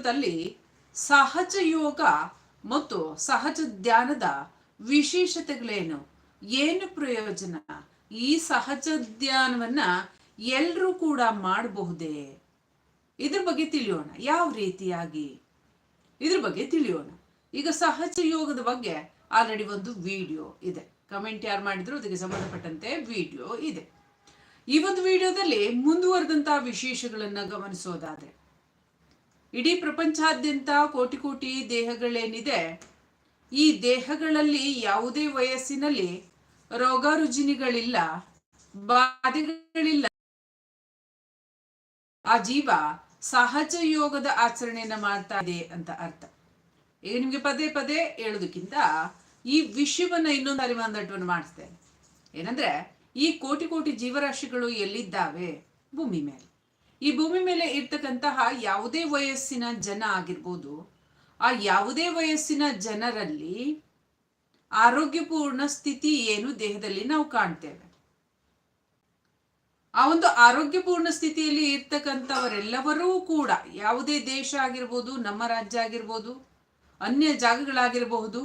ವಿಡಿಯೋದಲ್ಲಿ ಸಹಜ ಯೋಗ ಮತ್ತು ಸಹಜ ಧ್ಯಾನದ ವಿಶೇಷತೆಗಳೇನು? ಏನು ಪ್ರಯೋಜನ? ಈ ಸಹಜ ಧ್ಯಾನವನ್ನ ಎಲ್ಲರೂ ಕೂಡ ಮಾಡಬಹುದೇ? ಇದ್ರ ಬಗ್ಗೆ ತಿಳಿಯೋಣ. ಯಾವ ರೀತಿಯಾಗಿ? ಇದ್ರ ಬಗ್ಗೆ ತಿಳಿಯೋಣ. ಈಗ ಸಹಜ ಯೋಗದ ಬಗ್ಗೆ ಆಲ್ರೆಡಿ ಒಂದು ವಿಡಿಯೋ ಇದೆ. ಕಮೆಂಟ್ ಯಾರು ಮಾಡಿದ್ರು ಅದಕ್ಕೆ ಸಂಬಂಧಪಟ್ಟಂತೆ ವಿಡಿಯೋ ಇದೆ. ಈ ಒಂದು ವಿಡಿಯೋದಲ್ಲಿ ಮುಂದುವರೆದಂತಹ ವಿಶೇಷಗಳನ್ನ ಗಮನಿಸೋದಾದ್ರೆ ಇಡೀ ಪ್ರಪಂಚಾದ್ಯಂತ ಕೋಟಿ ಕೋಟಿ ದೇಹಗಳೇನಿದೆ, ಈ ದೇಹಗಳಲ್ಲಿ ಯಾವುದೇ ವಯಸ್ಸಿನಲ್ಲಿ ರೋಗ ರುಜಿನಿಗಳಿಲ್ಲ ಬಾಧೆಗಳಿಲ್ಲ. ಆ ಜೀವ ಸಹಜ ಯೋಗದ ಆಚರಣೆಯನ್ನ ಮಾಡ್ತಾ ಇದೆ ಅಂತ ಅರ್ಥ. ಈಗ ನಿಮ್ಗೆ ಪದೇ ಪದೇ ಹೇಳೋದಕ್ಕಿಂತ ಈ ವಿಷಯವನ್ನ ಇನ್ನೊಂದು ಅರಿವಂದಟವನ್ನು ಮಾಡಿಸ್ತೇನೆ. ಏನಂದ್ರೆ, ಈ ಕೋಟಿ ಕೋಟಿ ಜೀವರಾಶಿಗಳು ಎಲ್ಲಿದ್ದಾವೆ? ಭೂಮಿ ಮೇಲೆ. ಈ ಭೂಮಿ ಮೇಲೆ ಇರ್ತಕ್ಕಂತಹ ಯಾವುದೇ ವಯಸ್ಸಿನ ಜನ ಆಗಿರ್ಬೋದು, ಆ ಯಾವುದೇ ವಯಸ್ಸಿನ ಜನರಲ್ಲಿ ಆರೋಗ್ಯಪೂರ್ಣ ಸ್ಥಿತಿ ಏನು ದೇಹದಲ್ಲಿ ನಾವು ಕಾಣ್ತೇವೆ. ಆ ಒಂದು ಆರೋಗ್ಯಪೂರ್ಣ ಸ್ಥಿತಿಯಲ್ಲಿ ಇರ್ತಕ್ಕಂಥವರೆಲ್ಲವರೂ ಕೂಡ ಯಾವುದೇ ದೇಶ ಆಗಿರ್ಬೋದು, ನಮ್ಮ ರಾಜ್ಯ ಆಗಿರ್ಬೋದು, ಅನ್ಯ ಜಾಗಗಳಾಗಿರಬಹುದು,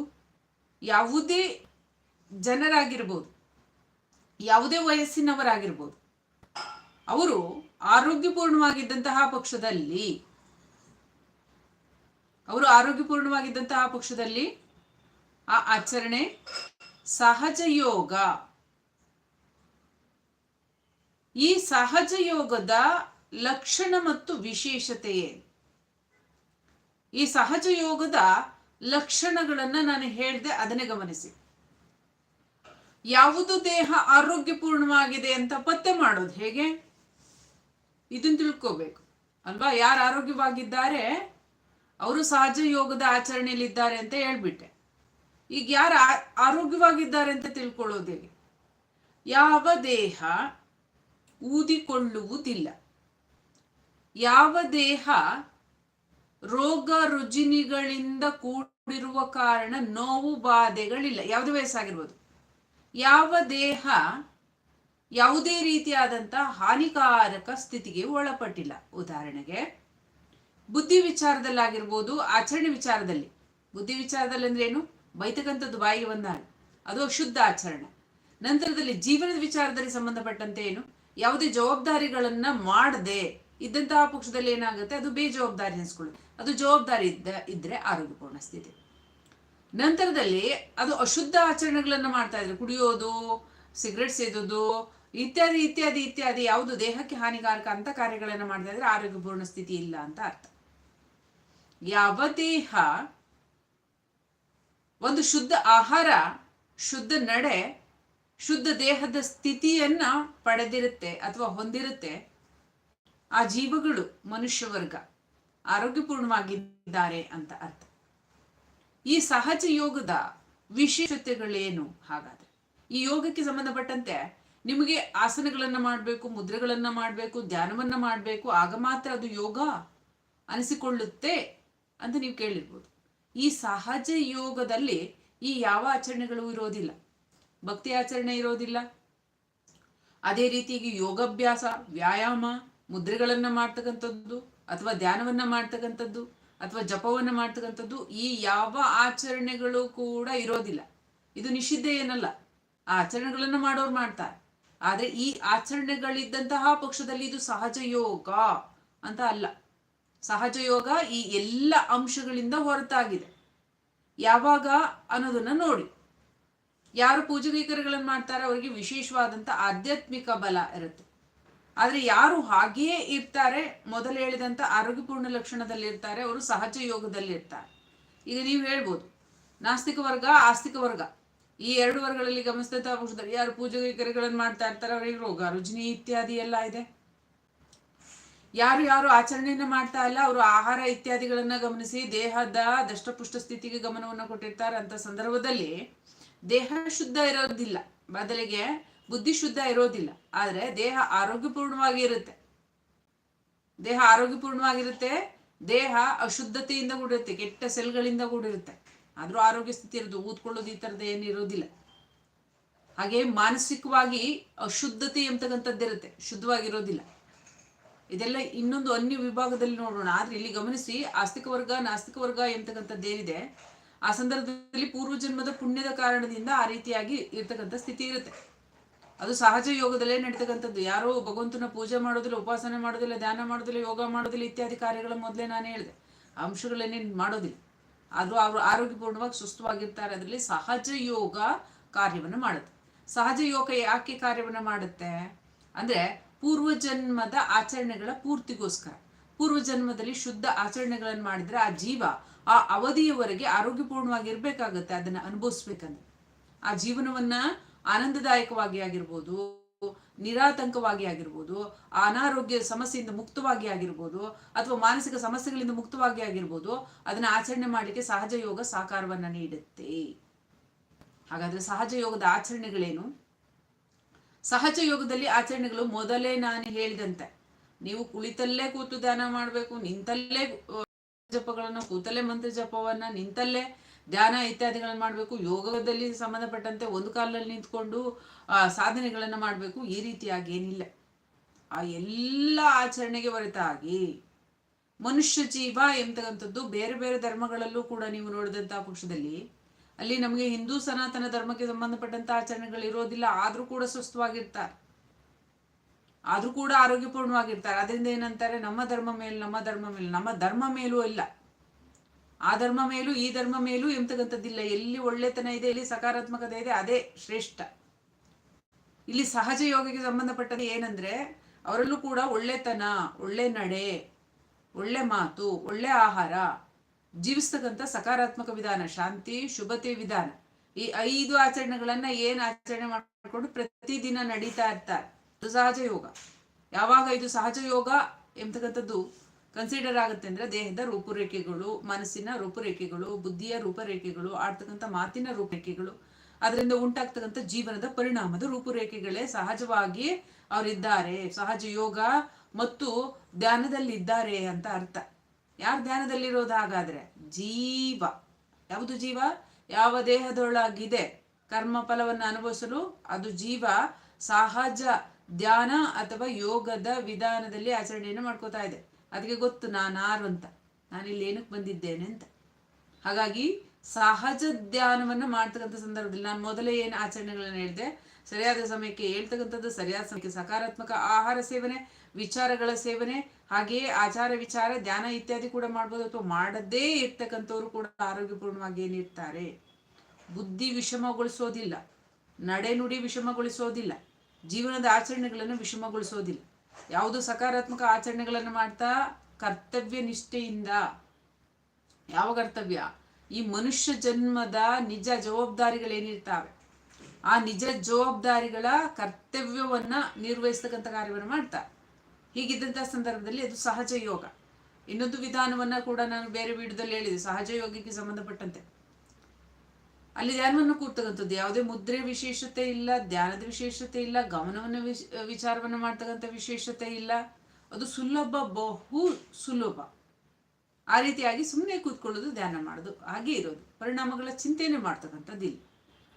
ಯಾವುದೇ ಜನರಾಗಿರ್ಬೋದು, ಯಾವುದೇ ವಯಸ್ಸಿನವರಾಗಿರ್ಬೋದು, ಅವರು ಆರೋಗ್ಯಪೂರ್ಣವಾಗಿದ್ದಂತಹ ಪಕ್ಷದಲ್ಲಿ, ಅವರು ಆರೋಗ್ಯಪೂರ್ಣವಾಗಿದ್ದಂತಹ ಪಕ್ಷದಲ್ಲಿ ಆ ಆಚರಣೆ ಸಹಜ ಯೋಗ. ಈ ಸಹಜ ಯೋಗದ ಲಕ್ಷಣ ಮತ್ತು ವಿಶೇಷತೆ ಈ ಸಹಜ ಯೋಗದ ಲಕ್ಷಣಗಳನ್ನ ನಾನು ಹೇಳಿದೆ, ಅದನ್ನೇ ಗಮನಿಸಿ. ಯಾವುದು ದೇಹ ಆರೋಗ್ಯಪೂರ್ಣವಾಗಿದೆ ಅಂತ ಪತ್ತೆ ಮಾಡೋದು ಹೇಗೆ? ಇದನ್ನ ತಿಳ್ಕೋಬೇಕು. ಅಲ್ವಾ? ಯಾರು ಆರೋಗ್ಯವಾಗಿದ್ದಾರೆ, ಅವರು ಸಹಜ ಯೋಗದ ಆಚರಣೆಯಲ್ಲಿದ್ದಾರೆ ಅಂತ ಹೇಳ್ಬಿಟ್ಟೆ. ಈಗ ಯಾರು ಆರೋಗ್ಯವಾಗಿದ್ದಾರೆ ಅಂತ ತಿಳ್ಕೊಳ್ಳೋದು ಹೇಗೆ? ಯಾವ ದೇಹ ಊದಿಕೊಳ್ಳುವುದಿಲ್ಲ. ಯಾವ ದೇಹ ರೋಗ ರುಜಿನಿಗಳಿಂದ ಕೂಡಿರುವ ಕಾರಣ ನೋವು ಬಾಧೆಗಳಿಲ್ಲ. ಯಾವುದೇ ವಯಸ್ಸಾಗಿರ್ಬೋದು? ಯಾವ ದೇಹ ಯಾವುದೇ ರೀತಿಯಾದಂಥ ಹಾನಿಕಾರಕ ಸ್ಥಿತಿಗೆ ಒಳಪಟ್ಟಿಲ್ಲ. ಉದಾಹರಣೆಗೆ, ಬುದ್ಧಿ ವಿಚಾರದಲ್ಲಾಗಿರ್ಬೋದು, ಆಚರಣೆ ವಿಚಾರದಲ್ಲಿ. ಬುದ್ಧಿ ವಿಚಾರದಲ್ಲಿ ಅಂದ್ರೆ ಏನು? ಬೈತಕ್ಕಂಥದ್ದು ಬಾಯಿಗೆ ಬಂದಾಗ. ಅದು ಅಶುದ್ಧ ಆಚರಣೆ. ನಂತರದಲ್ಲಿ ಜೀವನದ ವಿಚಾರದಲ್ಲಿ ಸಂಬಂಧಪಟ್ಟಂತೆ ಏನು? ಯಾವುದೇ ಜವಾಬ್ದಾರಿಗಳನ್ನ ಮಾಡದೆ. ಇದ್ದಂತಹ ಪಕ್ಷದಲ್ಲಿ ಏನಾಗುತ್ತೆ? ಅದು ಬೇಜವಾಬ್ದಾರಿ ಅನ್ಸ್ಕೊಳ್ಳಿ ಅದು ಜವಾಬ್ದಾರಿ ಇದ್ದ, ಇದ್ರೆ ಆರೋಗ್ಯಪೂರ್ಣ ಸ್ಥಿತಿ. ನಂತರದಲ್ಲಿ ಅದು ಅಶುದ್ಧ ಆಚರಣೆಗಳನ್ನ ಮಾಡ್ತಾ ಇದ್ರೆ. ಕುಡಿಯೋದು ಸಿಗರೆಟ್ ಸೇದೋದು ಇತ್ಯಾದಿ ಇತ್ಯಾದಿ ಇತ್ಯಾದಿ, ಯಾವುದು ದೇಹಕ್ಕೆ ಹಾನಿಕಾರಕ ಅಂತ ಕಾರ್ಯಗಳನ್ನ ಮಾಡ್ತಾ ಇದ್ರೆ ಆರೋಗ್ಯಪೂರ್ಣ ಸ್ಥಿತಿ ಇಲ್ಲ ಅಂತ ಅರ್ಥ. ಯಾವ ದೇಹ ಒಂದು ಶುದ್ಧ ಆಹಾರ, ಶುದ್ಧ ನಡೆ, ಶುದ್ಧ ದೇಹದ ಸ್ಥಿತಿಯನ್ನ ಪಡೆದಿರುತ್ತೆ ಅಥವಾ ಹೊಂದಿರುತ್ತೆ, ಆ ಜೀವಗಳು ಮನುಷ್ಯ ವರ್ಗ ಆರೋಗ್ಯಪೂರ್ಣವಾಗಿದ್ದಾರೆ ಅಂತ ಅರ್ಥ. ಈ ಸಹಜ ಯೋಗದ ವಿಶೇಷತೆಗಳೇನು ಹಾಗಾದ್ರೆ? ಈ ಯೋಗಕ್ಕೆ ಸಂಬಂಧಪಟ್ಟಂತೆ ನಿಮಗೆ ಆಸನಗಳನ್ನ ಮಾಡಬೇಕು, ಮುದ್ರೆಗಳನ್ನ ಮಾಡಬೇಕು, ಧ್ಯಾನವನ್ನ ಮಾಡಬೇಕು, ಆಗ ಮಾತ್ರ ಅದು ಯೋಗ ಅನಿಸಿಕೊಳ್ಳುತ್ತೆ ಅಂತ ನೀವು ಕೇಳಿರ್ಬೋದು. ಈ ಸಹಜ ಯೋಗದಲ್ಲಿ ಈ ಯಾವ ಆಚರಣೆಗಳು ಇರೋದಿಲ್ಲ? ಭಕ್ತಿ ಆಚರಣೆ ಇರೋದಿಲ್ಲ. ಅದೇ ರೀತಿಯಾಗಿ ಯೋಗಾಭ್ಯಾಸ, ವ್ಯಾಯಾಮ, ಮುದ್ರೆಗಳನ್ನ ಮಾಡ್ತಕ್ಕಂಥದ್ದು ಅಥವಾ ಧ್ಯಾನವನ್ನ ಮಾಡ್ತಕ್ಕಂಥದ್ದು ಅಥವಾ ಜಪವನ್ನ ಮಾಡ್ತಕ್ಕಂಥದ್ದು ಈ ಯಾವ ಆಚರಣೆಗಳು ಕೂಡ ಇರೋದಿಲ್ಲ. ಇದು ನಿಷಿದ್ಧ ಏನಲ್ಲ. ಆಚರಣೆಗಳನ್ನ ಮಾಡೋರು ಮಾಡ್ತಾರೆ. ಆದರೆ ಈ ಆಚರಣೆಗಳಿದ್ದಂತಹ ಪಕ್ಷದಲ್ಲಿ ಇದು ಸಹಜ ಯೋಗ ಅಂತ ಅಲ್ಲ. ಸಹಜ ಯೋಗ ಈ ಎಲ್ಲ ಅಂಶಗಳಿಂದ ಹೊರತಾಗಿದೆ. ಯಾವಾಗ ಅನ್ನೋದನ್ನ ನೋಡಿ. ಯಾರು ಪೂಜೆ ಮಾಡ್ತಾರೆ ಅವರಿಗೆ ವಿಶೇಷವಾದಂಥ ಆಧ್ಯಾತ್ಮಿಕ ಬಲ ಇರುತ್ತೆ. ಆದರೆ ಯಾರು ಹಾಗೆಯೇ ಇರ್ತಾರೆ, ಮೊದಲು ಹೇಳಿದಂಥ ಆರೋಗ್ಯಪೂರ್ಣ ಲಕ್ಷಣದಲ್ಲಿ ಇರ್ತಾರೆ, ಅವರು ಸಹಜ ಯೋಗದಲ್ಲಿ ಇರ್ತಾರೆ. ಈಗ ನೀವು ಹೇಳ್ಬೋದು, ನಾಸ್ತಿಕ ವರ್ಗ, ಆಸ್ತಿಕ ವರ್ಗ. ಈ ಎರಡು ವರ್ಗಗಳಲ್ಲಿ ಗಮನಿಸಿದಂಥ ಪಕ್ಷದಲ್ಲಿ ಯಾರು ಪೂಜೆ ಕೈಕರ್ಯಗಳನ್ನು ಮಾಡ್ತಾ ಇರ್ತಾರೆ ಅವರಿಗೆ ರೋಗ, ರುಜಿನಿ ಇತ್ಯಾದಿ ಎಲ್ಲ ಇದೆ. ಯಾರು ಯಾರು ಆಚರಣೆಯನ್ನ ಮಾಡ್ತಾ ಇಲ್ಲ, ಅವರು ಆಹಾರ ಇತ್ಯಾದಿಗಳನ್ನ ಗಮನಿಸಿ ದೇಹದ ದಷ್ಟಪುಷ್ಟ ಸ್ಥಿತಿಗೆ ಗಮನವನ್ನು ಕೊಟ್ಟಿರ್ತಾರೆ ಅಂತ ಸಂದರ್ಭದಲ್ಲಿ ದೇಹ ಶುದ್ಧ ಇರೋದಿಲ್ಲ. ಬದಲಿಗೆ ಬುದ್ಧಿ ಶುದ್ಧ ಇರೋದಿಲ್ಲ. ಆದರೆ ದೇಹ ಆರೋಗ್ಯಪೂರ್ಣವಾಗಿ ಇರುತ್ತೆ. ದೇಹ ಆರೋಗ್ಯಪೂರ್ಣವಾಗಿರುತ್ತೆ, ದೇಹ ಅಶುದ್ಧತೆಯಿಂದ ಕೂಡಿರುತ್ತೆ, ಕೆಟ್ಟ ಸೆಲ್ಗಳಿಂದ ಕೂಡಿರುತ್ತೆ. ಆದ್ರೂ ಆರೋಗ್ಯ ಸ್ಥಿತಿ ಇರೋದು, ಊದ್ಕೊಳ್ಳೋದು ಈ ಥರದ ಏನು ಇರೋದಿಲ್ಲ. ಹಾಗೆ ಮಾನಸಿಕವಾಗಿ ಅಶುದ್ಧತೆ ಎಂಬತಕ್ಕಂಥದ್ದಿರುತ್ತೆ ಶುದ್ಧವಾಗಿರೋದಿಲ್ಲ. ಇದೆಲ್ಲ ಇನ್ನೊಂದು ಅನ್ಯ ವಿಭಾಗದಲ್ಲಿ ನೋಡೋಣ. ಆದ್ರೆ ಇಲ್ಲಿ ಗಮನಿಸಿ, ಆಸ್ತಿಕ ವರ್ಗ, ನಾಸ್ತಿಕ ವರ್ಗ ಎಂತಕ್ಕಂಥದ್ದು ಏನಿದೆ, ಆ ಸಂದರ್ಭದಲ್ಲಿ ಪೂರ್ವ ಜನ್ಮದ ಪುಣ್ಯದ ಕಾರಣದಿಂದ ಆ ರೀತಿಯಾಗಿ ಇರ್ತಕ್ಕಂಥ ಸ್ಥಿತಿ ಇರುತ್ತೆ. ಅದು ಸಹಜ ಯೋಗದಲ್ಲೇ ನಡೀತಕ್ಕಂಥದ್ದು. ಯಾರೋ ಭಗವಂತನ ಪೂಜೆ ಮಾಡೋದಿಲ್ಲ, ಉಪಾಸನೆ ಮಾಡೋದಿಲ್ಲ, ಧ್ಯಾನ ಮಾಡೋದಿಲ್ಲ, ಯೋಗ ಮಾಡೋದಿಲ್ಲ ಇತ್ಯಾದಿ ಕಾರ್ಯಗಳ ಮೊದಲೇ ನಾನು ಹೇಳಿದೆ. ಅಂಶಗಳನ್ನೇನು ಮಾಡೋದಿಲ್ಲ. ಆದರೂ ಅವರು ಆರೋಗ್ಯಪೂರ್ಣವಾಗಿ ಸುಸ್ಥವಾಗಿರ್ತಾರೆ ಅದರಲ್ಲಿ ಸಹಜ ಯೋಗ ಕಾರ್ಯವನ್ನು ಮಾಡುತ್ತೆ. ಸಹಜ ಯೋಗ ಯಾಕೆ ಕಾರ್ಯವನ್ನು ಮಾಡುತ್ತೆ? ಅಂದ್ರೆ ಪೂರ್ವ ಜನ್ಮದ ಆಚರಣೆಗಳ ಪೂರ್ತಿಗೋಸ್ಕರ. ಪೂರ್ವ ಜನ್ಮದಲ್ಲಿ ಶುದ್ಧ ಆಚರಣೆಗಳನ್ನು ಮಾಡಿದ್ರೆ ಆ ಜೀವ ಆ ಅವಧಿಯವರೆಗೆ ಆರೋಗ್ಯಪೂರ್ಣವಾಗಿರ್ಬೇಕಾಗತ್ತೆ, ಅದನ್ನ ಅನುಭವಿಸ್ಬೇಕಂದ್ರೆ. ಆ ಜೀವನವನ್ನ ಆನಂದದಾಯಕವಾಗಿ ಆಗಿರ್ಬೋದು ನಿರಾತಂಕವಾಗಿ ಆಗಿರ್ಬೋದು, ಅನಾರೋಗ್ಯ ಸಮಸ್ಯೆಯಿಂದ ಮುಕ್ತವಾಗಿ ಆಗಿರ್ಬೋದು, ಅಥವಾ ಮಾನಸಿಕ ಸಮಸ್ಯೆಗಳಿಂದ ಮುಕ್ತವಾಗಿ ಆಗಿರ್ಬೋದು, ಅದನ್ನ ಆಚರಣೆ ಮಾಡಲಿಕ್ಕೆ ಸಹಜ ಯೋಗ ಸಹಕಾರವನ್ನ ನೀಡುತ್ತೆ. ಹಾಗಾದ್ರೆ ಸಹಜ ಯೋಗದ ಆಚರಣೆಗಳೇನು? ಸಹಜ ಯೋಗದಲ್ಲಿ ಆಚರಣೆಗಳು ಮೊದಲೇ ನಾನು ಹೇಳಿದಂತೆ. ನೀವು ಕುಳಿತಲ್ಲೇ ಕೂತು ಧ್ಯಾನ ಮಾಡಬೇಕು, ನಿಂತಲ್ಲೇ ಜಪಗಳನ್ನ ಕೂತಲ್ಲೇ ಮಂತ್ರ ಜಪವನ್ನ ನಿಂತಲ್ಲೇ ಧ್ಯಾನ ಇತ್ಯಾದಿಗಳನ್ನು ಮಾಡಬೇಕು, ಯೋಗದಲ್ಲಿ ಸಂಬಂಧಪಟ್ಟಂತೆ ಒಂದು ಕಾಲದಲ್ಲಿ ನಿಂತ್ಕೊಂಡು ಸಾಧನೆಗಳನ್ನು ಮಾಡಬೇಕು, ಈ ರೀತಿಯಾಗಿ ಏನಿಲ್ಲ. ಆ ಎಲ್ಲ ಆಚರಣೆಗೆ ಹೊರತಾಗಿ ಮನುಷ್ಯ ಜೀವ ಎಂತಕ್ಕಂಥದ್ದು ಬೇರೆ ಬೇರೆ ಧರ್ಮಗಳಲ್ಲೂ ಕೂಡ ನೀವು ನೋಡಿದಂತಹ ಪಕ್ಷದಲ್ಲಿ, ಅಲ್ಲಿ ನಮಗೆ ಹಿಂದೂ ಸನಾತನ ಧರ್ಮಕ್ಕೆ ಸಂಬಂಧಪಟ್ಟಂತ ಆಚರಣೆಗಳು ಇರೋದಿಲ್ಲ, ಆದರೂ ಕೂಡ ಸ್ವಸ್ಥವಾಗಿರ್ತಾರೆ ಆದರೂ ಕೂಡ ಆರೋಗ್ಯಪೂರ್ಣವಾಗಿರ್ತಾರೆ. ಅದರಿಂದ ಏನಂತಾರೆ? ನಮ್ಮ ಧರ್ಮ ಮೇಲೆ ನಮ್ಮ ಧರ್ಮ ಮೇಲೆ, ನಮ್ಮ ಧರ್ಮ ಮೇಲೂ ಇಲ್ಲ ಆ ಧರ್ಮ ಮೇಲೂ, ಈ ಧರ್ಮ ಮೇಲೂ ಎಂತಕ್ಕಂಥದ್ದಿಲ್ಲ. ಎಲ್ಲಿ ಒಳ್ಳೆತನ ಇದೆ, ಎಲ್ಲಿ ಸಕಾರಾತ್ಮಕತೆ ಇದೆ, ಅದೇ ಶ್ರೇಷ್ಠ. ಇಲ್ಲಿ ಸಹಜ ಯೋಗಕ್ಕೆ ಸಂಬಂಧಪಟ್ಟದ್ದು ಏನಂದ್ರೆ, ಅವರಲ್ಲೂ ಕೂಡ ಒಳ್ಳೆತನ, ಒಳ್ಳೆ ನಡೆ, ಒಳ್ಳೆ ಮಾತು, ಒಳ್ಳೆ ಆಹಾರ, ಜೀವಿಸ್ತಕ್ಕಂಥ ಸಕಾರಾತ್ಮಕ ವಿಧಾನ, ಶಾಂತಿ, ಶುಭತೆ ವಿಧಾನ. ಈ ಐದು ಆಚರಣೆಗಳನ್ನ ಏನ್ ಆಚರಣೆ ಮಾಡಿಕೊಂಡು ಪ್ರತಿದಿನ ನಡೀತಾ ಇರ್ತಾರೆ. ಅದು ಸಹಜ ಯೋಗ. ಯಾವಾಗ ಇದು ಸಹಜ ಯೋಗ ಎಂಬತಕ್ಕಂಥದ್ದು ಕನ್ಸಿಡರ್ ಆಗುತ್ತೆ ಅಂದ್ರೆ ದೇಹದ ರೂಪುರೇಖೆಗಳು, ಮನಸ್ಸಿನ ರೂಪುರೇಖೆಗಳು, ಬುದ್ಧಿಯ ರೂಪರೇಖೆಗಳು, ಆಡ್ತಕ್ಕಂಥ ಮಾತಿನ ರೂಪರೇಖೆಗಳು. ಅದರಿಂದ ಉಂಟಾಗ್ತಕ್ಕಂಥ ಜೀವನದ ಪರಿಣಾಮದ ರೂಪುರೇಖೆಗಳೇ ಸಹಜವಾಗಿ ಅವರಿದ್ದಾರೆ. ಸಹಜ ಯೋಗ ಮತ್ತು ಧ್ಯಾನದಲ್ಲಿದ್ದಾರೆ ಅಂತ ಅರ್ಥ. ಯಾರು ಧ್ಯಾನದಲ್ಲಿರೋದು ಹಾಗಾದ್ರೆ ಜೀವ. ಯಾವುದು ಜೀವ? ಯಾವ ದೇಹದೊಳಗಿದೆ? ಕರ್ಮ ಫಲವನ್ನು ಅನುಭವಿಸಲು ಅದು ಜೀವ. ಸಹಜ ಧ್ಯಾನ ಅಥವಾ ಯೋಗದ ವಿಧಾನದಲ್ಲಿ ಆಚರಣೆಯನ್ನು ಮಾಡ್ಕೋತಾ ಇದೆ. ಅದಕ್ಕೆ ಗೊತ್ತು ನಾನಾರು ಅಂತ. ನಾನಿಲ್ಲಿ ಏನಕ್ಕೆ ಬಂದಿದ್ದೇನೆ ಅಂತ. ಹಾಗಾಗಿ ಸಹಜ ಧ್ಯಾನವನ್ನು ಮಾಡ್ತಕ್ಕಂಥ ಸಂದರ್ಭದಲ್ಲಿ ನಾನು ಮೊದಲೇ ಏನು ಆಚರಣೆಗಳನ್ನು ಹೇಳಿದೆ. ಸರಿಯಾದ ಸಮಯಕ್ಕೆ ಹೇಳ್ತಕ್ಕಂಥದ್ದು, ಸರಿಯಾದ ಸಮಯಕ್ಕೆ ಸಕಾರಾತ್ಮಕ ಆಹಾರ ಸೇವನೆ, ವಿಚಾರಗಳ ಸೇವನೆ, ಹಾಗೆಯೇ ಆಚಾರ ವಿಚಾರ, ಧ್ಯಾನ ಇತ್ಯಾದಿ ಕೂಡ ಮಾಡ್ಬೋದು ಅಥವಾ ಮಾಡದೇ ಇರ್ತಕ್ಕಂಥವ್ರು ಕೂಡ ಆರೋಗ್ಯಪೂರ್ಣವಾಗಿ ಏನಿರ್ತಾರೆ ಬುದ್ಧಿ ವಿಷಮಗೊಳಿಸೋದಿಲ್ಲ. ನಡೆನುಡಿ ವಿಷಮಗೊಳಿಸೋದಿಲ್ಲ. ಜೀವನದ ಆಚರಣೆಗಳನ್ನು ವಿಷಮಗೊಳಿಸೋದಿಲ್ಲ. ಯಾವುದು ಸಕಾರಾತ್ಮಕ ಆಚರಣೆಗಳನ್ನು ಮಾಡ್ತಾ ಕರ್ತವ್ಯ ನಿಷ್ಠೆಯಿಂದ. ಯಾವ ಕರ್ತವ್ಯ? ಈ ಮನುಷ್ಯ ಜನ್ಮದ ನಿಜ ಜವಾಬ್ದಾರಿಗಳೇನಿರ್ತಾವೆ? ಆ ನಿಜ ಜವಾಬ್ದಾರಿಗಳ ಕರ್ತವ್ಯವನ್ನ ನಿರ್ವಹಿಸ್ತಕ್ಕಂಥ ಕಾರ್ಯವನ್ನು ಮಾಡ್ತಾ. ಹೀಗಿದ್ದಂಥ ಸಂದರ್ಭದಲ್ಲಿ ಅದು ಸಹಜ ಯೋಗ. ಇನ್ನೊಂದು ವಿಧಾನವನ್ನ ಕೂಡ ನಾನು ಬೇರೆ ವಿಡಿಯೋದಲ್ಲಿ ಹೇಳಿದೆ. ಸಹಜ ಯೋಗಕ್ಕೆ ಸಂಬಂಧಪಟ್ಟಂತೆ. ಅಲ್ಲಿ ಧ್ಯಾನವನ್ನು ಕೂರ್ತಕ್ಕಂಥದ್ದು. ಯಾವುದೇ ಮುದ್ರೆ ವಿಶೇಷತೆ ಇಲ್ಲ, ಧ್ಯಾನದ ವಿಶೇಷತೆ ಇಲ್ಲ, ಗಮನವನ್ನು ವಿಚಾರವನ್ನು ಮಾಡ್ತಕ್ಕಂಥ ವಿಶೇಷತೆ ಇಲ್ಲ. ಅದು ಸುಲಭ, ಬಹು ಸುಲಭ. ಆ ರೀತಿಯಾಗಿ ಸುಮ್ಮನೆ ಕೂತ್ಕೊಳ್ಳೋದು, ಧ್ಯಾನ ಮಾಡೋದು, ಹಾಗೆ ಇರೋದು. ಪರಿಣಾಮಗಳ ಚಿಂತನೆ ಮಾಡ್ತಕ್ಕಂಥದ್ದಿಲ್ಲ.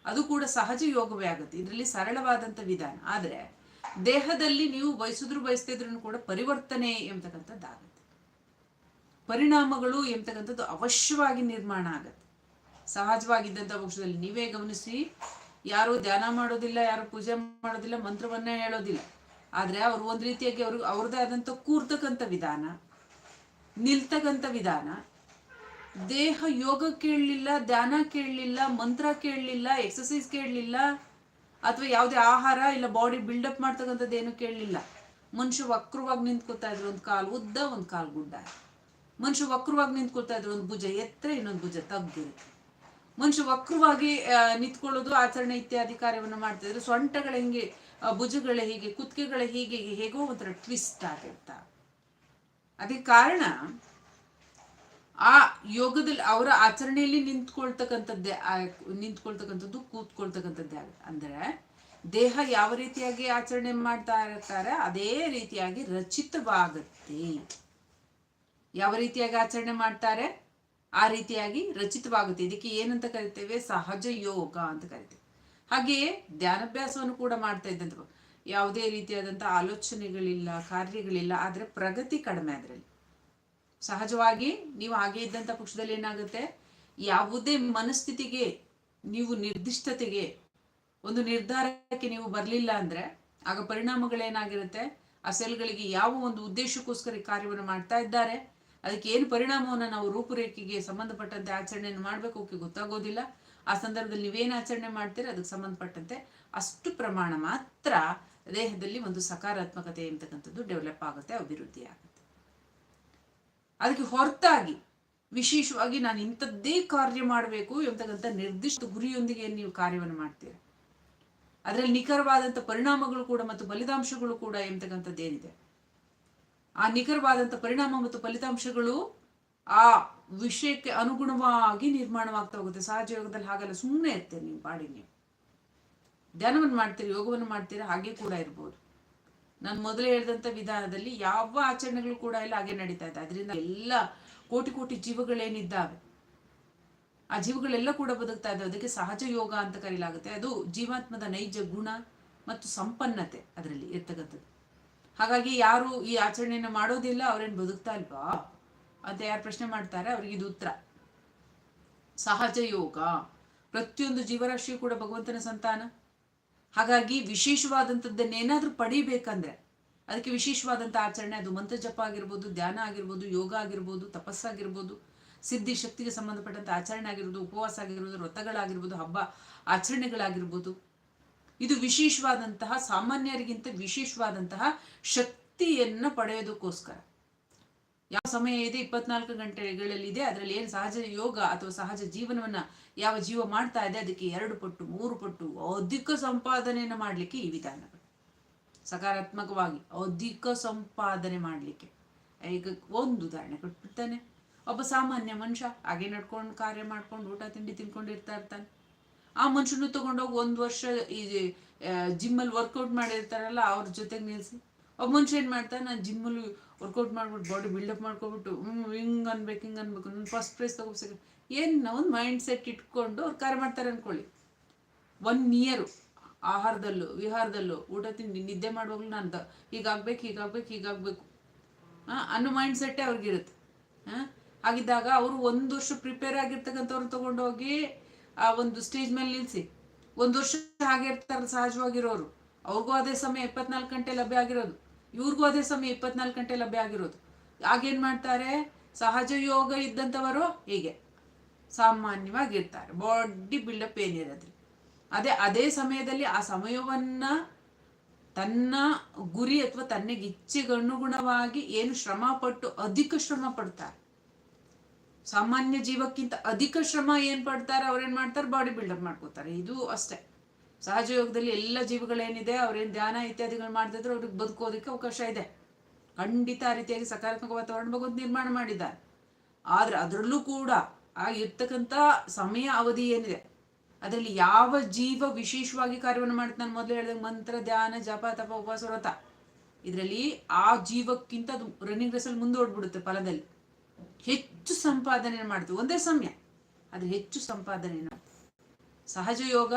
ಅದು ಕೂಡ ಸಹಜ ಯೋಗವೇ ಆಗುತ್ತೆ. ಇದರಲ್ಲಿ ಸರಳವಾದಂಥ ವಿಧಾನ. ಆದರೆ ದೇಹದಲ್ಲಿ ನೀವು ಬಯಸಿದ್ರು ಬಯಸ್ತಿದ್ರು ಕೂಡ ಪರಿವರ್ತನೆ ಎಂಬತಕ್ಕಂಥದ್ದಾಗುತ್ತೆ. ಪರಿಣಾಮಗಳು ಎಂಬತಕ್ಕಂಥದ್ದು ಅವಶ್ಯವಾಗಿ ನಿರ್ಮಾಣ ಆಗುತ್ತೆ. ಸಹಜವಾಗಿದ್ದಂಥ ಪಕ್ಷದಲ್ಲಿ ನೀವೇ ಗಮನಿಸಿ, ಯಾರು ಧ್ಯಾನ ಮಾಡೋದಿಲ್ಲ, ಯಾರು ಪೂಜೆ ಮಾಡೋದಿಲ್ಲ, ಮಂತ್ರವನ್ನೇ ಹೇಳೋದಿಲ್ಲ. ಆದರೆ ಅವರು ಒಂದು ರೀತಿಯಾಗಿ ಅವ್ರಿಗೆ ಅವ್ರದ್ದೇ ಆದಂಥ ಕೂರ್ತಕ್ಕಂಥ ವಿಧಾನ, ನಿಲ್ತಕ್ಕಂಥ ವಿಧಾನ, ದೇಹ ಯೋಗ ಕೇಳಲಿಲ್ಲ, ಧ್ಯಾನ ಕೇಳಲಿಲ್ಲ, ಮಂತ್ರ ಕೇಳಲಿಲ್ಲ ಎಕ್ಸಸೈಸ್ ಕೇಳಲಿಲ್ಲ, ಅಥವಾ ಯಾವುದೇ ಆಹಾರ ಇಲ್ಲ ಬಾಡಿ ಬಿಲ್ಡಪ್ ಮಾಡ್ತಕ್ಕಂಥದ್ದು ಏನು ಕೇಳಲಿಲ್ಲ. ಮನುಷ್ಯ ವಕ್ರವಾಗಿ ನಿಂತ್ಕೊತಾ ಇದ್ರು ಒಂದು ಕಾಲು ಉದ್ದ, ಒಂದು ಕಾಲು ಗುಡ್ಡ. ಮನುಷ್ಯ ವಕ್ರವಾಗಿ ನಿಂತ್ಕೊಳ್ತಾ ಇದ್ರು ಒಂದು ಭುಜ ಎತ್ತರ, ಇನ್ನೊಂದು ಭುಜ ತಗ್ಗಿರುತ್ತೆ. ಮನುಷ್ಯ ವಕ್ರವಾಗಿ ನಿಂತ್ಕೊಳ್ಳೋದು ಆಚರಣೆ ಇತ್ಯಾದಿ ಕಾರ್ಯವನ್ನು ಮಾಡ್ತಿದ್ರು ಸೊಂಟಗಳ ಹಿಂಗೆ ಭುಜಗಳ ಹೀಗೆ, ಕುತ್ತಿಗೆಗಳ ಹೀಗೆ, ಹೇಗೋ ಒಂಥರ ಟ್ವಿಸ್ಟ್ ಆಗಿರ್ತ ಅದೇ ಕಾರಣ, ಆ ಯೋಗದಲ್ಲಿ ಅವರ ಆಚರಣೆಯಲ್ಲಿ ನಿಂತ್ಕೊಳ್ತಕ್ಕಂಥದ್ದೇ ನಿಂತ್ಕೊಳ್ತಕ್ಕಂಥದ್ದು, ಕೂತ್ಕೊಳ್ತಕ್ಕಂಥದ್ದೇ ಆಗುತ್ತೆ ಅಂದರೆ ದೇಹ ಯಾವ ರೀತಿಯಾಗಿ ಆಚರಣೆ ಮಾಡ್ತಾ ಇರ್ತಾರೆ, ಅದೇ ರೀತಿಯಾಗಿ ರಚಿತವಾಗುತ್ತೆ. ಯಾವ ರೀತಿಯಾಗಿ ಆಚರಣೆ ಮಾಡ್ತಾರೆ? ಆ ರೀತಿಯಾಗಿ ರಚಿತವಾಗುತ್ತೆ. ಇದಕ್ಕೆ ಏನಂತ ಕರಿತೇವೆ? ಸಹಜ ಯೋಗ ಅಂತ ಕರಿತೇವೆ. ಹಾಗೆಯೇ ಧ್ಯಾನಭ್ಯಾಸವನ್ನು ಕೂಡ ಮಾಡ್ತಾ ಇದ್ದಂಥ ಯಾವುದೇ ರೀತಿಯಾದಂಥ ಆಲೋಚನೆಗಳಿಲ್ಲ, ಕಾರ್ಯಗಳಿಲ್ಲ, ಆದರೆ ಪ್ರಗತಿ ಕಡಿಮೆ ಅದರಲ್ಲಿ. ಸಹಜವಾಗಿ ನೀವು ಹಾಗೆ ಇದ್ದಂಥ ಪಕ್ಷದಲ್ಲಿ ಏನಾಗುತ್ತೆ? ಯಾವುದೇ ಮನಸ್ಥಿತಿಗೆ ನೀವು ನಿರ್ದಿಷ್ಟತೆಗೆ ಒಂದು ನಿರ್ಧಾರಕ್ಕೆ ನೀವು ಬರಲಿಲ್ಲ ಅಂದರೆ ಆಗ ಪರಿಣಾಮಗಳೇನಾಗಿರುತ್ತೆ? ಆ ಸೆಲ್ಗಳಿಗೆ ಯಾವ ಒಂದು ಉದ್ದೇಶಕ್ಕೋಸ್ಕರ ಕಾರ್ಯವನ್ನು ಮಾಡ್ತಾ ಇದ್ದಾರೆ? ಅದಕ್ಕೆ ಏನು ಪರಿಣಾಮವನ್ನು ನಾವು ರೂಪುರೇಖೆಗೆ ಸಂಬಂಧಪಟ್ಟಂತೆ ಆಚರಣೆಯನ್ನು ಮಾಡಬೇಕು ಗೊತ್ತಾಗೋದಿಲ್ಲ. ಆ ಸಂದರ್ಭದಲ್ಲಿ ನೀವೇನು ಆಚರಣೆ ಮಾಡ್ತೀರಿ, ಅದಕ್ಕೆ ಸಂಬಂಧಪಟ್ಟಂತೆ ಅಷ್ಟು ಪ್ರಮಾಣ ಮಾತ್ರ ದೇಹದಲ್ಲಿ ಒಂದು ಸಕಾರಾತ್ಮಕತೆ ಎಂತಕ್ಕಂಥದ್ದು ಡೆವಲಪ್ ಆಗುತ್ತೆ, ಅಭಿವೃದ್ಧಿ ಆಗುತ್ತೆ. ಅದಕ್ಕೆ ಹೊರತಾಗಿ ವಿಶೇಷವಾಗಿ ನಾನು ಇಂಥದ್ದೇ ಕಾರ್ಯ ಮಾಡಬೇಕು ಎಂತಕ್ಕಂಥ ನಿರ್ದಿಷ್ಟ ಗುರಿಯೊಂದಿಗೆ ನೀವು ಕಾರ್ಯವನ್ನು ಮಾಡ್ತೀರಾ. ಅದರಲ್ಲಿ ನಿಖರವಾದಂಥ ಪರಿಣಾಮಗಳು ಕೂಡ ಮತ್ತು ಫಲಿತಾಂಶಗಳು ಕೂಡ ಎಂತಕ್ಕಂಥದ್ದು ಏನಿದೆ? ಆ ನಿಖರವಾದಂಥ ಪರಿಣಾಮ ಮತ್ತು ಫಲಿತಾಂಶಗಳು ಆ ವಿಷಯಕ್ಕೆ ಅನುಗುಣವಾಗಿ ನಿರ್ಮಾಣವಾಗ್ತಾ ಹೋಗುತ್ತೆ. ಸಹಜ ಯೋಗದಲ್ಲಿ ಹಾಗಲ್ಲ. ಸುಮ್ಮನೆ ಇರ್ತೀರಿ ನೀವು ಪಾಡಿ ನೀವು. ಧ್ಯಾನವನ್ನು ಮಾಡ್ತೀರಿ, ಯೋಗವನ್ನು ಮಾಡ್ತೀರಾ, ಹಾಗೆ ಕೂಡ ಇರ್ಬೋದು. ನಾನು ಮೊದಲೇ ಹೇಳಿದಂಥ ವಿಧಾನದಲ್ಲಿ ಯಾವ ಆಚರಣೆಗಳು ಕೂಡ ಇಲ್ಲ, ಹಾಗೆ ನಡೀತಾ ಇದೆ. ಅದರಿಂದ ಎಲ್ಲ ಕೋಟಿ ಕೋಟಿ ಜೀವಗಳೇನಿದ್ದಾವೆ? ಆ ಜೀವಗಳೆಲ್ಲ ಕೂಡ ಬದುಕ್ತಾ ಇದ್ದಾವೆ. ಅದಕ್ಕೆ ಸಹಜ ಯೋಗ ಅಂತ ಕರೀಲಾಗುತ್ತೆ. ಅದು ಜೀವಾತ್ಮದ ನೈಜ ಗುಣ ಮತ್ತು ಸಂಪನ್ನತೆ ಅದರಲ್ಲಿ ಇರ್ತಕ್ಕಂಥದ್ದು. ಹಾಗಾಗಿ ಯಾರು ಈ ಆಚರಣೆಯನ್ನು ಮಾಡೋದಿಲ್ಲ, ಅವ್ರೇನು ಬದುಕ್ತಾ ಇಲ್ವಾ? ಅಂತ ಯಾರು ಪ್ರಶ್ನೆ ಮಾಡ್ತಾರೆ, ಅವ್ರಿಗೆ ಇದು ಉತ್ತರ. ಸಹಜ ಯೋಗ. ಪ್ರತಿಯೊಂದು ಜೀವರಾಶಿಯು ಕೂಡ ಭಗವಂತನ ಸಂತಾನ. ಹಾಗಾಗಿ ವಿಶೇಷವಾದಂಥದ್ದನ್ನೇನಾದರೂ ಪಡಿಬೇಕಂದ್ರೆ, ಅದಕ್ಕೆ ವಿಶೇಷವಾದಂಥ ಆಚರಣೆ, ಅದು ಮಂತ್ರ ಜಪ ಆಗಿರ್ಬೋದು, ಧ್ಯಾನ ಆಗಿರ್ಬೋದು, ಯೋಗ ಆಗಿರ್ಬೋದು ತಪಸ್ಸಾಗಿರ್ಬೋದು ಸಿದ್ಧಿ, ಶಕ್ತಿಗೆ ಸಂಬಂಧಪಟ್ಟಂತ ಆಚರಣೆ ಆಗಿರ್ಬೋದು, ಉಪವಾಸ ಆಗಿರ್ಬೋದು, ವ್ರತಗಳಾಗಿರ್ಬೋದು, ಹಬ್ಬ, ಆಚರಣೆಗಳಾಗಿರ್ಬೋದು. ಇದು ವಿಶೇಷವಾದಂತಹ, ಸಾಮಾನ್ಯರಿಗಿಂತ ವಿಶೇಷವಾದಂತಹ ಶಕ್ತಿಯನ್ನ ಪಡೆಯೋದಕ್ಕೋಸ್ಕರ. ಯಾವ ಸಮಯ ಇದೆ? ಇಪ್ಪತ್ನಾಲ್ಕು ಗಂಟೆಗಳಲ್ಲಿದೆ. ಅದರಲ್ಲಿ ಏನು ಸಹಜ ಯೋಗ ಅಥವಾ ಸಹಜ ಜೀವನವನ್ನ ಯಾವ ಜೀವ ಮಾಡ್ತಾ ಇದೆ? ಅದಕ್ಕೆ ಎರಡು ಪಟ್ಟು, ಮೂರು ಪಟ್ಟು ಅಧಿಕ ಸಂಪಾದನೆಯನ್ನು ಮಾಡಲಿಕ್ಕೆ ಈ ವಿಧಾನಗಳು. ಸಕಾರಾತ್ಮಕವಾಗಿ ಅಧಿಕ ಸಂಪಾದನೆ ಮಾಡಲಿಕ್ಕೆ. ಈಗ ಒಂದು ಉದಾಹರಣೆ ಕೊಟ್ಬಿಡ್ತಾನೆ. ಒಬ್ಬ ಸಾಮಾನ್ಯ ಮನುಷ್ಯ ಹಾಗೆ ನಡ್ಕೊಂಡು ಕಾರ್ಯ ಮಾಡ್ಕೊಂಡು ಊಟ, ತಿಂಡಿ ತಿನ್ಕೊಂಡು ಇರ್ತಾ ಇರ್ತಾನೆ. ಆ ಮನುಷ್ಯನು ತಗೊಂಡೋಗಿ ಒಂದು ವರ್ಷ ಈ ಜಿಮ್ಮಲ್ಲಿ ವರ್ಕೌಟ್ ಮಾಡಿರ್ತಾರಲ್ಲ, ಅವ್ರ ಜೊತೆಗೆ ನಿಲ್ಸಿ. ಒಬ್ಬ ಮನುಷ್ಯ ಏನು ಮಾಡ್ತಾನೆ, ನಾನು ಜಿಮ್ಮಲ್ಲಿ ವರ್ಕೌಟ್ ಮಾಡ್ಬಿಟ್ಟು ಬಾಡಿ ಬಿಲ್ಡಪ್ ಮಾಡ್ಕೊಬಿಟ್ಟು ಹ್ಞೂ ಹಿಂಗೆ ಅನ್ಬೇಕು ಹಿಂಗೆ ಅನ್ಬೇಕು ಫಸ್ಟ್ ಪ್ರೈಸ್ ತಗೋಬೇಕು. ಏನು ಒಂದು ಮೈಂಡ್ ಸೆಟ್ ಇಟ್ಕೊಂಡು ಅವ್ರು ಕಾರ್ಯ ಮಾಡ್ತಾರೆ ಅಂದ್ಕೊಳ್ಳಿ ಒನ್ ಇಯರು ಆಹಾರದಲ್ಲೂ, ವಿಹಾರದಲ್ಲೂ, ಊಟ ತಿಂಡಿ, ನಿದ್ದೆ ಮಾಡುವಾಗಲೂ ನಾನು ಹೀಗಾಗ್ಬೇಕು ಹೀಗಾಗ್ಬೇಕು, ಹೀಗಾಗಬೇಕು. ಹಾಂ ಅನ್ನೋ ಮೈಂಡ್ ಸೆಟ್ಟೇ ಅವ್ರಿಗಿರುತ್ತೆ. ಹಾಂ ಹಾಗಿದ್ದಾಗ ಅವರು ಒಂದು ವರ್ಷ ಪ್ರಿಪೇರ್ ಆಗಿರ್ತಕ್ಕಂಥವ್ರು ತಗೊಂಡೋಗಿ ಆ ಒಂದು ಸ್ಟೇಜ್ ಮೇಲೆ ನಿಲ್ಲಿಸಿ ಒಂದು ವರ್ಷ ಹಾಗೆ ಸಹಜವಾಗಿರೋರು. ಅವ್ರಿಗೂ ಅದೇ ಸಮಯ ಇಪ್ಪತ್ನಾಲ್ಕು ಗಂಟೆ ಲಭ್ಯ ಆಗಿರೋದು. ಇವ್ರಿಗೂ ಅದೇ ಸಮಯ ಇಪ್ಪತ್ನಾಲ್ಕು ಗಂಟೆ ಲಭ್ಯ ಆಗಿರೋದು. ಆಗೇನು ಮಾಡ್ತಾರೆ? ಸಹಜ ಯೋಗ ಇದ್ದಂಥವರು ಹೀಗೆ. ಸಾಮಾನ್ಯವಾಗಿರ್ತಾರೆ. ಬಾಡಿ ಬಿಲ್ಡಪ್ ಏನಿರೋದ್ರಿ? ಅದೇ ಅದೇ ಸಮಯದಲ್ಲಿ ಆ ಸಮಯವನ್ನ ತನ್ನ ಗುರಿ ಅಥವಾ ತನ್ನಗಿಚ್ಚೆಗನುಗುಣವಾಗಿ ಏನು ಶ್ರಮ ಪಟ್ಟು, ಅಧಿಕ ಶ್ರಮ ಪಡ್ತಾರೆ. ಸಾಮಾನ್ಯ ಜೀವಕ್ಕಿಂತ ಅಧಿಕ ಶ್ರಮ ಏನ್ ಪಡ್ತಾರೆ, ಅವ್ರೇನ್ ಮಾಡ್ತಾರೆ? ಬಾಡಿ ಬಿಲ್ಡಪ್ ಮಾಡ್ಕೋತಾರೆ. ಇದು ಅಷ್ಟೇ. ಸಹಜ ಯೋಗದಲ್ಲಿ ಎಲ್ಲ ಜೀವಗಳೇನಿದೆ, ಅವ್ರೇನು ಧ್ಯಾನ ಇತ್ಯಾದಿಗಳು ಮಾಡ್ತಿದ್ರು, ಅವ್ರಿಗೆ ಬದುಕೋದಕ್ಕೆ ಅವಕಾಶ ಇದೆ. ಖಂಡಿತ ಆ ರೀತಿಯಾಗಿ ಸಕಾರಾತ್ಮಕ ವಾತಾವರಣ ಭಗವಂತ ನಿರ್ಮಾಣ ಮಾಡಿದ್ದಾರೆ. ಆದ್ರೆ ಅದರಲ್ಲೂ ಕೂಡ ಆಗಿರ್ತಕ್ಕಂಥ ಸಮಯ ಅವಧಿ ಏನಿದೆ, ಅದರಲ್ಲಿ ಯಾವ ಜೀವ ವಿಶೇಷವಾಗಿ ಕಾರ್ಯವನ್ನು ಮಾಡುತ್ತೆ ನಾನು ಮೊದಲು ಹೇಳಿದಾಗ ಮಂತ್ರ, ಧ್ಯಾನ, ಜಪ ತಪ ಉಪವಾಸ, ವ್ರತ. ಇದರಲ್ಲಿ ಆ ಜೀವಕ್ಕಿಂತ ಅದು ರನ್ನಿಂಗ್ ರೇಸಲ್ಲಿ ಮುಂದೋಡ್ಬಿಡುತ್ತೆ ಫಲದಲ್ಲಿ. ಹೆಚ್ಚು ಸಂಪಾದನೆ ಮಾಡ್ತೀವಿ ಒಂದೇ ಸಮಯ. ಅದು ಹೆಚ್ಚು ಸಂಪಾದನೆ ಸಹಜ ಯೋಗ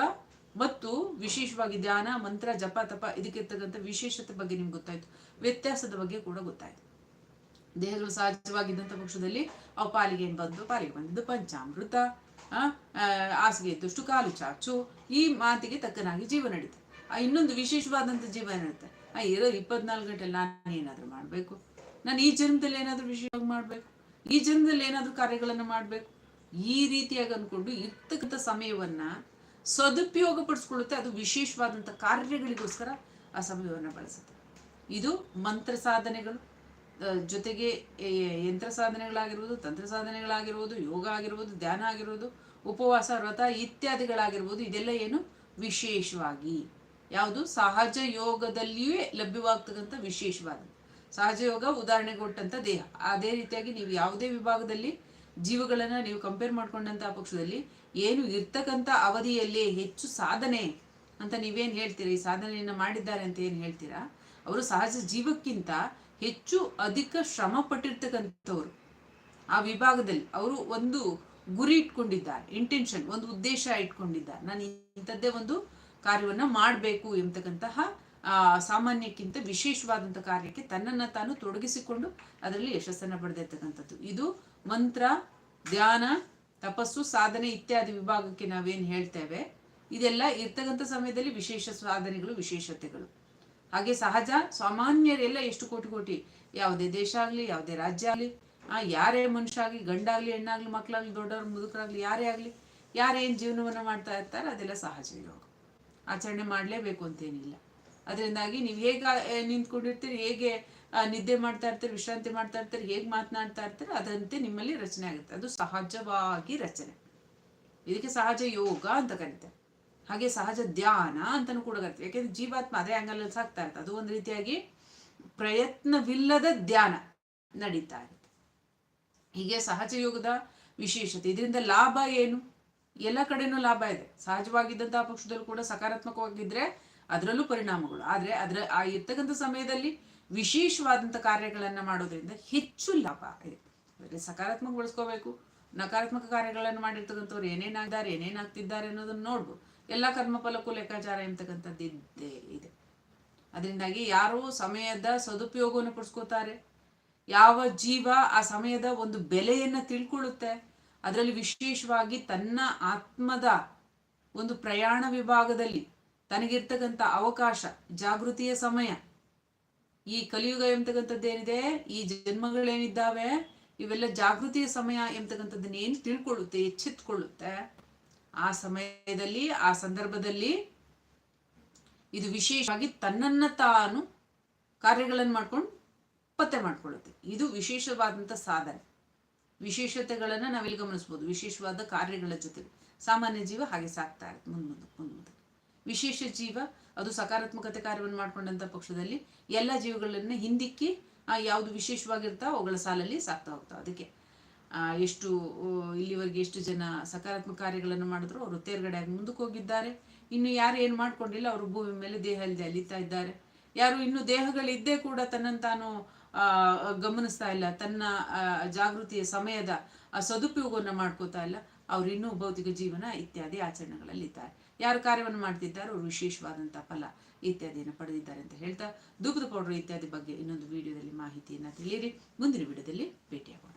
ಮತ್ತು ವಿಶೇಷವಾಗಿ ಧ್ಯಾನ, ಮಂತ್ರ, ಜಪ, ತಪ ಇದಕ್ಕಿರ್ತಕ್ಕಂಥ ವಿಶೇಷತೆ ಬಗ್ಗೆ ನಿಮ್ಗೆ ಗೊತ್ತಾಯ್ತು. ವ್ಯತ್ಯಾಸದ ಬಗ್ಗೆ ಕೂಡ ಗೊತ್ತಾಯ್ತು. ದೇಹಗಳು ಸಹಜವಾಗಿದ್ದಂಥ ಪಕ್ಷದಲ್ಲಿ ಅವು ಪಾಲಿಗೆ ಬಂದು, ಪಾಲಿಗೆ ಬಂದಿದ್ದು ಪಂಚಾಮೃತ ಹಾಸಿಗೆ ಇದ್ದಷ್ಟು ಕಾಲು ಚಾಚು, ಈ ಮಾತಿಗೆ ತಕ್ಕನಾಗಿ ಜೀವ ನಡೀತು. ಆ, ಇನ್ನೊಂದು ವಿಶೇಷವಾದಂಥ ಜೀವನ ಇರುತ್ತೆ ಆ, ಇರೋ ಇಪ್ಪತ್ನಾಲ್ಕು ಗಂಟೆಲಿ ನಾನು ಏನಾದರೂ ಮಾಡಬೇಕು. ನಾನು ಈ ಜನ್ಮದಲ್ಲಿ ಏನಾದರೂ ವಿಶೇಷವಾಗಿ ಮಾಡಬೇಕು? ಈ ಜನ್ಮದಲ್ಲಿ ಏನಾದರೂ ಕಾರ್ಯಗಳನ್ನು ಮಾಡಬೇಕು? ಈ ರೀತಿಯಾಗಿ ಅಂದ್ಕೊಂಡು ಇರ್ತಕ್ಕಂಥ ಸಮಯವನ್ನ ಸದುಪಯೋಗ ಪಡಿಸ್ಕೊಳ್ಳುತ್ತೆ. ಅದು ವಿಶೇಷವಾದಂಥ ಕಾರ್ಯಗಳಿಗೋಸ್ಕರ ಆ ಸಮಯವನ್ನು ಬಳಸುತ್ತೆ. ಇದು ಮಂತ್ರ ಸಾಧನೆಗಳು. ಜೊತೆಗೆ ಯಂತ್ರ ಸಾಧನೆಗಳಾಗಿರ್ಬೋದು, ತಂತ್ರ ಸಾಧನೆಗಳಾಗಿರ್ಬೋದು, ಯೋಗ ಆಗಿರ್ಬೋದು, ಧ್ಯಾನ ಆಗಿರ್ಬೋದು, ಉಪವಾಸ, ವ್ರತ ಇತ್ಯಾದಿಗಳಾಗಿರ್ಬೋದು, ಇದೆಲ್ಲ ಏನು? ವಿಶೇಷವಾಗಿ. ಯಾವುದು? ಸಹಜ ಯೋಗದಲ್ಲಿಯೇ ಲಭ್ಯವಾಗ್ತಕ್ಕಂಥ ವಿಶೇಷವಾದ ಸಹಜ ಯೋಗ ಉದಾಹರಣೆ ಕೊಟ್ಟಂತ ದೇಹ. ಅದೇ ರೀತಿಯಾಗಿ ನೀವು ಯಾವುದೇ ವಿಭಾಗದಲ್ಲಿ ಜೀವಗಳನ್ನ ನೀವು ಕಂಪೇರ್ ಮಾಡ್ಕೊಂಡಂತ ಪಕ್ಷದಲ್ಲಿ ಏನು ಇರ್ತಕ್ಕಂಥ ಅವಧಿಯಲ್ಲಿ ಹೆಚ್ಚು ಸಾಧನೆ ಅಂತ ನೀವೇನು ಹೇಳ್ತೀರಾ? ಈ ಸಾಧನೆಯನ್ನು ಮಾಡಿದ್ದಾರೆ ಅಂತ ಏನು ಹೇಳ್ತೀರಾ? ಅವರು ಸಹಜ ಜೀವಕ್ಕಿಂತ ಹೆಚ್ಚು ಅಧಿಕ ಶ್ರಮ ಪಟ್ಟಿರ್ತಕ್ಕಂಥವ್ರು ಆ ವಿಭಾಗದಲ್ಲಿ ಅವರು ಒಂದು ಗುರಿ ಇಟ್ಕೊಂಡಿದ್ದಾರೆ ಇಂಟೆನ್ಷನ್ ಒಂದು ಉದ್ದೇಶ ಇಟ್ಕೊಂಡಿದ್ದಾರೆ. ನಾನು ಇಂಥದ್ದೇ ಒಂದು ಕಾರ್ಯವನ್ನ ಮಾಡಬೇಕು ಎಂಬತಕ್ಕಂತಹ ಸಾಮಾನ್ಯಕ್ಕಿಂತ ವಿಶೇಷವಾದಂಥ ಕಾರ್ಯಕ್ಕೆ ತನ್ನನ್ನು ತಾನು ತೊಡಗಿಸಿಕೊಂಡು ಅದರಲ್ಲಿ ಯಶಸ್ಸನ್ನು ಪಡೆದಿರ್ತಕ್ಕಂಥದ್ದು. ಇದು ಮಂತ್ರ, ಧ್ಯಾನ, ತಪಸ್ಸು, ಸಾಧನೆ ಇತ್ಯಾದಿ ವಿಭಾಗಕ್ಕೆ ನಾವೇನು ಹೇಳ್ತೇವೆ. ಇದೆಲ್ಲ ಇರ್ತಕ್ಕಂಥ ಸಮಯದಲ್ಲಿ ವಿಶೇಷ ಸಾಧನೆಗಳು, ವಿಶೇಷತೆಗಳು. ಹಾಗೆ ಸಹಜ ಸಾಮಾನ್ಯರೆಲ್ಲ ಎಷ್ಟು ಕೋಟಿ ಕೋಟಿ? ಯಾವುದೇ ದೇಶ ಆಗಲಿ, ಯಾವುದೇ ರಾಜ್ಯ ಆಗಲಿ, ಆ, ಯಾರೇ ಮನುಷ್ಯ ಆಗಲಿ, ಗಂಡಾಗ್ಲಿ, ಹೆಣ್ಣಾಗ್ಲಿ, ಮಕ್ಕಳಾಗ್ಲಿ, ದೊಡ್ಡವ್ರು ಮುದುಕರಾಗ್ಲಿ, ಯಾರೇ ಆಗಲಿ, ಯಾರೇನು ಜೀವನವನ್ನು ಮಾಡ್ತಾ ಇರ್ತಾರೆ ಅದೆಲ್ಲ ಸಹಜ ಯೋಗ ಆಚರಣೆ ಮಾಡಲೇಬೇಕು ಅಂತೇನಿಲ್ಲ. ಅದರಿಂದಾಗಿ ನೀವು ಹೇಗೆ ನಿಂತ್ಕೊಂಡಿರ್ತೀರಿ, ಹೇಗೆ ನಿದ್ದೆ ಮಾಡ್ತಾ ಇರ್ತೀರಿ, ವಿಶ್ರಾಂತಿ ಮಾಡ್ತಾ ಇರ್ತೀರಿ, ಹೇಗೆ ಮಾತನಾಡ್ತಾ ಇರ್ತೀರಿ, ಅದಂತೆ ನಿಮ್ಮಲ್ಲಿ ರಚನೆ ಆಗುತ್ತೆ. ಅದು ಸಹಜವಾಗಿ ರಚನೆ. ಇದಕ್ಕೆ ಸಹಜ ಯೋಗ ಅಂತ ಕರೀತಾರೆ. ಹಾಗೆ ಸಹಜ ಧ್ಯಾನ ಅಂತಲೂ ಕೂಡ ಕರಿತೀವಿ ಯಾಕೆಂದ್ರೆ ಜೀವಾತ್ಮ ಅದೇ ಆಂಗಲಲ್ಲಿ ಸಾಕ್ತಾ ಇರುತ್ತೆ. ಅದು ಒಂದು ರೀತಿಯಾಗಿ ಪ್ರಯತ್ನವಿಲ್ಲದ ಧ್ಯಾನ ನಡೀತಾ ಇರುತ್ತೆ. ಹೀಗೆ ಸಹಜ ಯೋಗದ ವಿಶೇಷತೆ. ಇದರಿಂದ ಲಾಭ ಏನು? ಎಲ್ಲ ಕಡೆನೂ ಲಾಭ ಇದೆ. ಸಹಜವಾಗಿದ್ದಂತಹ ಪಕ್ಷದಲ್ಲೂ ಕೂಡ ಸಕಾರಾತ್ಮಕವಾಗಿದ್ರೆ ಅದರಲ್ಲೂ ಪರಿಣಾಮಗಳು. ಆದರೆ ಅದರ, ಆ ಇರ್ತಕ್ಕಂಥ ಸಮಯದಲ್ಲಿ ವಿಶೇಷವಾದಂಥ ಕಾರ್ಯಗಳನ್ನು ಮಾಡೋದ್ರಿಂದ ಹೆಚ್ಚು ಲಾಭ ಇದೆ ಸಕಾರಾತ್ಮಕ ಬಳಸ್ಕೋಬೇಕು ನಕಾರಾತ್ಮಕ ಕಾರ್ಯಗಳನ್ನು ಮಾಡಿರ್ತಕ್ಕಂಥವ್ರು ಏನೇನಾಗಿದ್ದಾರೆ ಏನೇನಾಗ್ತಿದ್ದಾರೆ ಅನ್ನೋದನ್ನ ನೋಡ್ಬೋದು. ಎಲ್ಲ ಕರ್ಮಫಲಕ್ಕೂ ಲೆಕ್ಕಾಚಾರ ಎಂತಕ್ಕಂಥದ್ದು ಇದ್ದೇ ಇದೆ. ಅದರಿಂದಾಗಿ ಯಾರು ಸಮಯದ ಸದುಪಯೋಗವನ್ನು ಪಡಿಸ್ಕೋತಾರೆ. ಯಾವ ಜೀವ ಆ ಸಮಯದ ಒಂದು ಬೆಲೆಯನ್ನು ತಿಳ್ಕೊಳ್ಳುತ್ತೆ. ಅದರಲ್ಲಿ ವಿಶೇಷವಾಗಿ ತನ್ನ ಆತ್ಮದ ಒಂದು ಪ್ರಯಾಣ ವಿಭಾಗದಲ್ಲಿ ತನಗಿರ್ತಕ್ಕಂಥ ಅವಕಾಶ, ಜಾಗೃತಿಯ ಸಮಯ. ಈ ಕಲಿಯುಗ ಎಂಬತಕ್ಕಂಥದ್ದು ಏನಿದೆ? ಈ ಜನ್ಮಗಳೇನಿದ್ದಾವೆ? ಇವೆಲ್ಲ ಜಾಗೃತಿಯ ಸಮಯ ಎಂಬತಕ್ಕಂಥದ್ದನ್ನ ಏನು ತಿಳ್ಕೊಳ್ಳುತ್ತೆ, ಎಚ್ಚೆತ್ಕೊಳ್ಳುತ್ತೆ? ಆ ಸಮಯದಲ್ಲಿ, ಆ ಸಂದರ್ಭದಲ್ಲಿ ಇದು ವಿಶೇಷವಾಗಿ ತನ್ನನ್ನ ತಾನು ಕಾರ್ಯಗಳನ್ನು ಮಾಡ್ಕೊಂಡು ಪತ್ತೆ ಮಾಡ್ಕೊಳ್ಳುತ್ತೆ. ಇದು ವಿಶೇಷವಾದಂಥ ಸಾಧನೆ. ವಿಶೇಷತೆಗಳನ್ನು ನಾವಿಲ್ಲಿ ಗಮನಿಸ್ಬೋದು. ವಿಶೇಷವಾದ ಕಾರ್ಯಗಳ ಜೊತೆ ಸಾಮಾನ್ಯ ಜೀವ ಹಾಗೆ ಸಾಕ್ತಾ ಇರುತ್ತೆ. ಮುಂದೆ ಮುಂದೆ ಮುಂದೆ ವಿಶೇಷ ಜೀವ, ಅದು ಸಕಾರಾತ್ಮಕತೆ ಕಾರ್ಯವನ್ನು ಮಾಡ್ಕೊಂಡಂಥ ಪಕ್ಷದಲ್ಲಿ ಎಲ್ಲ ಜೀವಗಳನ್ನ ಹಿಂದಿಕ್ಕಿ ಯಾವುದು ವಿಶೇಷವಾಗಿರ್ತಾವ ಅವುಗಳ ಸಾಲಲ್ಲಿ ಸಾಕ್ತಾ ಹೋಗ್ತಾವ. ಅದಕ್ಕೆ ಎಷ್ಟು ಇಲ್ಲಿವರೆಗೆ ಎಷ್ಟು ಜನ ಸಕಾರಾತ್ಮಕ ಕಾರ್ಯಗಳನ್ನು ಮಾಡಿದ್ರು, ಅವರು ತೇರ್ಗಡೆ ಆಗಿ ಮುಂದಕ್ಕೆ ಹೋಗಿದ್ದಾರೆ. ಇನ್ನು ಯಾರು ಏನು ಮಾಡ್ಕೊಂಡಿಲ್ಲ, ಅವರು ಭೂಮಿ ಮೇಲೆ ದೇಹದಲ್ಲಿ ಅಲಿತಾ ಇದ್ದಾರೆ. ಯಾರು ಇನ್ನು ದೇಹಗಳಿದ್ದೇ ಕೂಡ ತನ್ನನ್ನು ತಾನು ಗಮನಿಸ್ತಾ ಇಲ್ಲ. ತನ್ನ ಜಾಗೃತಿಯ ಸಮಯದ ಸದುಪಯೋಗವನ್ನು ಮಾಡ್ಕೋತಾ ಇಲ್ಲ. ಅವರು ಇನ್ನೂ ಭೌತಿಕ ಜೀವನ ಇತ್ಯಾದಿ ಆಚರಣೆಗಳಲ್ಲಿ ಇದ್ದಾರೆ ಯಾರು ಕಾರ್ಯವನ್ನು ಮಾಡ್ತಿದ್ದಾರೋ ಅವರು ವಿಶೇಷವಾದಂಥ ಫಲ ಇತ್ಯಾದಿಯನ್ನು ಪಡೆದಿದ್ದಾರೆ ಅಂತ ಹೇಳ್ತಾ ಧೂಪದ ಪೌಡರ್ ಇತ್ಯಾದಿ ಬಗ್ಗೆ ಇನ್ನೊಂದು ವಿಡಿಯೋದಲ್ಲಿ ಮಾಹಿತಿಯನ್ನು ತಿಳಿಯಿರಿ. ಮುಂದಿನ ವಿಡಿಯೋದಲ್ಲಿ ಭೇಟಿಯಾಗೋಣ.